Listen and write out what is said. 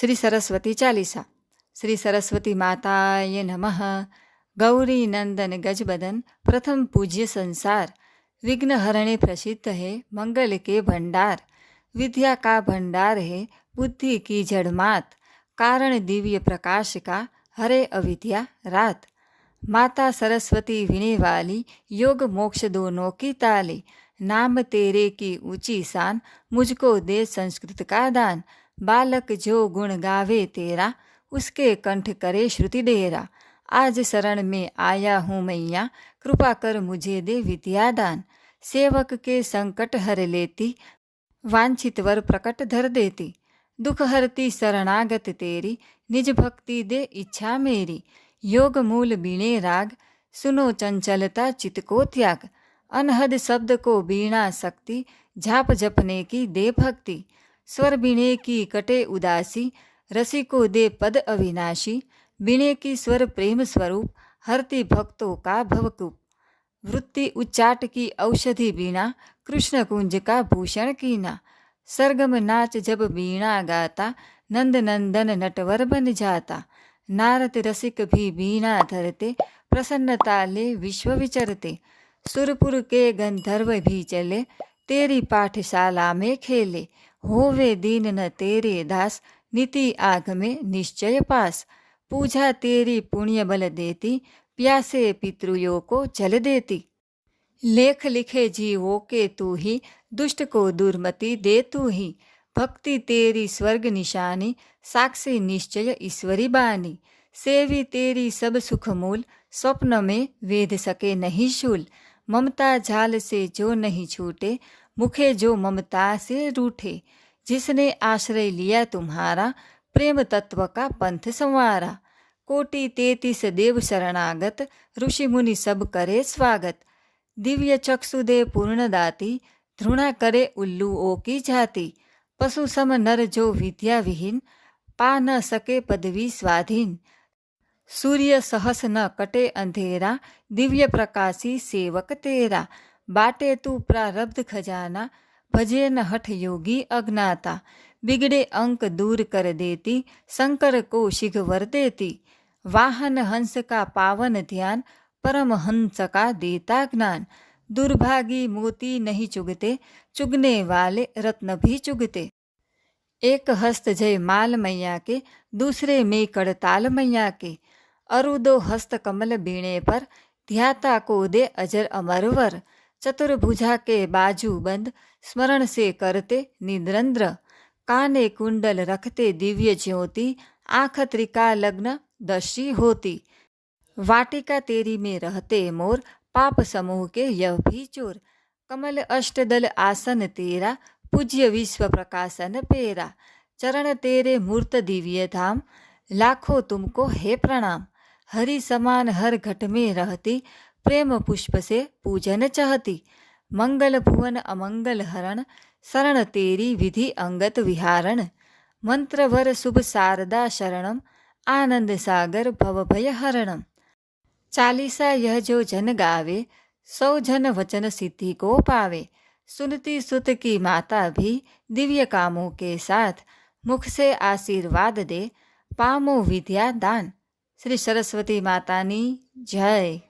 श्री सरस्वती चालीसा। श्री सरस्वती माताय नमः। गौरी नंदन गजबदन, प्रथम पूज्य संसार। विघ्नहरणे प्रसिद्ध है, मंगल के भंडार। विद्या का भंडार है, बुद्धि की जड़मात कारण दिव्य प्रकाश का, हरे अविद्या रात। माता सरस्वती विने वाली, योग मोक्ष दोनों की ताली। नाम तेरे की ऊँची शान, मुझको दे संस्कृत का दान। बालक जो गुण गावे तेरा, उसके कंठ करे श्रुति डेरा। आज शरण में आया हूँ मैया, कृपा कर मुझे दे विद्यादान सेवक के संकट हर लेती, वांछित वर प्रकट धर देती। दुख हरती शरणागत तेरी, निज भक्ति दे इच्छा मेरी। योग मूल बीणे राग, सुनो चंचलता चित को त्याग। अनहद शब्द को बीणा शक्ति, झाप जपने की दे भक्ति। स्वर बीणे की कटे उदासी, रसी को दे पद अविनाशी बीणे की स्वर प्रेम स्वरूप, हरती भक्तों का भवकूप। वृत्ति उच्चाट की औषधि बीणा, कृष्ण कुंज का भूषण कीना। सरगम नाच जब बीणा गाता, नंद नंदन नटवर बन जाता। नारद रसिक भी बीणा धरते, प्रसन्नता ले विश्व विचरते। सुरपुर के गंधर्व भी चले, तेरी पाठशाला में खेले। होवे दीन न तेरे दास, नीति आग में निश्चय पास। पूजा तेरी पुण्य बल देती, प्यासे पितृयों को जल देती। लेख लिखे जीवों के तू ही, दुष्ट को दुर्मति दे तू ही। भक्ति तेरी स्वर्ग निशानी, साक्षी निश्चय ईश्वरी बानी। सेवी तेरी सब सुख मूल स्वप्न में वेद सके नहीं शूल। ममता झाल से जो नहीं छूटे मुखे जो ममता से रूठे, जिसने आश्रय लिया तुम्हारा प्रेम तत्व का पंथ संवारा। कोटि तेतीस देव शरणागत, ऋषि मुनि सब करे स्वागत। दिव्य चक्षुदे पूर्ण दाती ध्रुणा करे उल्लुओं की जाति। पशु सम नर जो विद्या विहीन, पा न सके पदवी स्वाधीन। सूर्य सहस न कटे अंधेरा, दिव्य प्रकाशी सेवक तेरा। बाटे तू प्रारब्ध खजाना, भजे न हठ योगी अज्ञाता। बिगड़े अंक दूर कर देती शंकर को शिघवर देती। वाहन हंस का पावन ध्यान, परम हंस का देता ज्ञान। दुर्भागी मोती नहीं चुगते, चुगने वाले रत्न भी चुगते। एक हस्त जय माल मैया के, दूसरे में कड़ताल मैया के। अरुदो हस्त कमल बीणे पर, ध्याता को दे अजर अमरवर चतुर्भुजा के बाजू बंद स्मरण से करते निद्रंद्र काने कुंडल रखते दिव्य ज्योति, आँख त्रिका लग्न दशी होती। वाटिका तेरी में रहते मोर, पाप समूह के यह भी चोर। कमल अष्टदल आसन तेरा, पूज्य विश्व प्रकाशन पेरा। चरण तेरे मूर्त दिव्य धाम, लाखों तुमको हे प्रणाम। हरि समान हर घट में रहती प्रेम पुष्प से पूजन चाहती। मंगल भुवन अमंगल हरण, शरण तेरी विधि अंगत विहारण। मंत्रवर शुभ शारदा शरणम आनंद सागर भव भय हरणम चालीसा यह जो जन गावे, सौ जन वचन सिद्धि को पावे। सुनती सुत की माता भी दिव्य कामों के साथ मुख से आशीर्वाद दे, पामो विद्या दान। श्री सरस्वती माता नी जय।